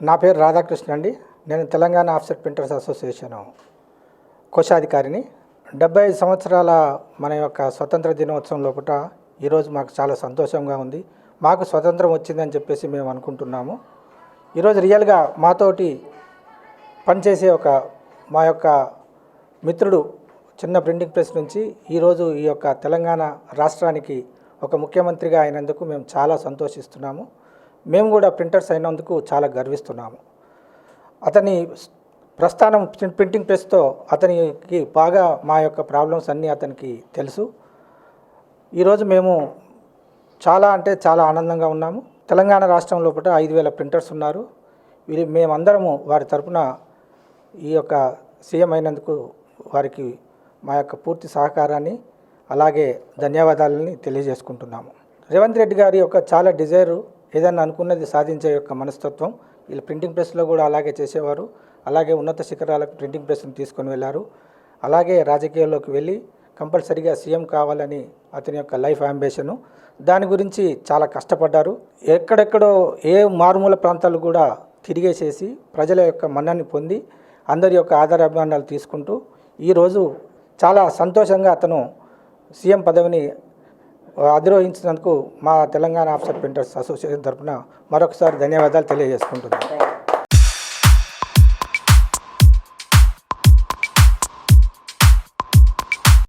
నా పేరు రాధాకృష్ణ అండి. నేను తెలంగాణ ఆఫ్సెట్ ప్రింటర్స్ అసోసియేషన్ కోశాధికారిని. డెబ్బై ఐదు సంవత్సరాల మన యొక్క స్వతంత్ర దినోత్సవం లోపల ఈరోజు మాకు చాలా సంతోషంగా ఉంది. మాకు స్వతంత్రం వచ్చిందని చెప్పేసి మేము అనుకుంటున్నాము. ఈరోజు రియల్గా మాతోటి పనిచేసే ఒక మా యొక్క మిత్రుడు చిన్న ప్రింటింగ్ ప్రెస్ నుంచి ఈరోజు ఈ యొక్క తెలంగాణ రాష్ట్రానికి ఒక ముఖ్యమంత్రిగా అయినందుకు మేము చాలా సంతోషిస్తున్నాము. మేము కూడా ప్రింటర్స్ అయినందుకు చాలా గర్విస్తున్నాము. అతని ప్రస్థానం ప్రింటింగ్ ప్రెస్తో అతనికి బాగా మా యొక్క ప్రాబ్లమ్స్ అన్నీ అతనికి తెలుసు. ఈరోజు మేము చాలా అంటే చాలా ఆనందంగా ఉన్నాము. తెలంగాణ రాష్ట్రం లోపల ఐదు వేల ప్రింటర్స్ ఉన్నారు. వీరి మేమందరము వారి తరపున ఈ యొక్క సీఎం అయినందుకు వారికి మా యొక్క పూర్తి సహకారాన్ని అలాగే ధన్యవాదాలని తెలియజేసుకుంటున్నాము. రేవంత్ రెడ్డి గారి యొక్క చాలా డిజైరు ఏదన్నా అనుకున్నది సాధించే యొక్క మనస్తత్వం. వీళ్ళు ప్రింటింగ్ ప్రెస్లో కూడా అలాగే చేసేవారు. అలాగే ఉన్నత శిఖరాలకు ప్రింటింగ్ ప్రెస్ను తీసుకొని వెళ్ళారు. అలాగే రాజకీయాల్లోకి వెళ్ళి కంపల్సరీగా సీఎం కావాలని అతని యొక్క లైఫ్ అంబిషను దాని గురించి చాలా కష్టపడ్డారు. ఎక్కడెక్కడో ఏ మారుమూల ప్రాంతాలు కూడా తిరిగేసేసి ప్రజల యొక్క మన్నని పొంది అందరి యొక్క ఆధార అభిమానాలు తీసుకుంటూ ఈరోజు చాలా సంతోషంగా అతను సీఎం పదవిని అధిరోహించినందుకు మా తెలంగాణ ఆఫ్సర్ ప్రింటర్స్ అసోసియేషన్ తరఫున మరొకసారి ధన్యవాదాలు తెలియజేసుకుంటున్నాను.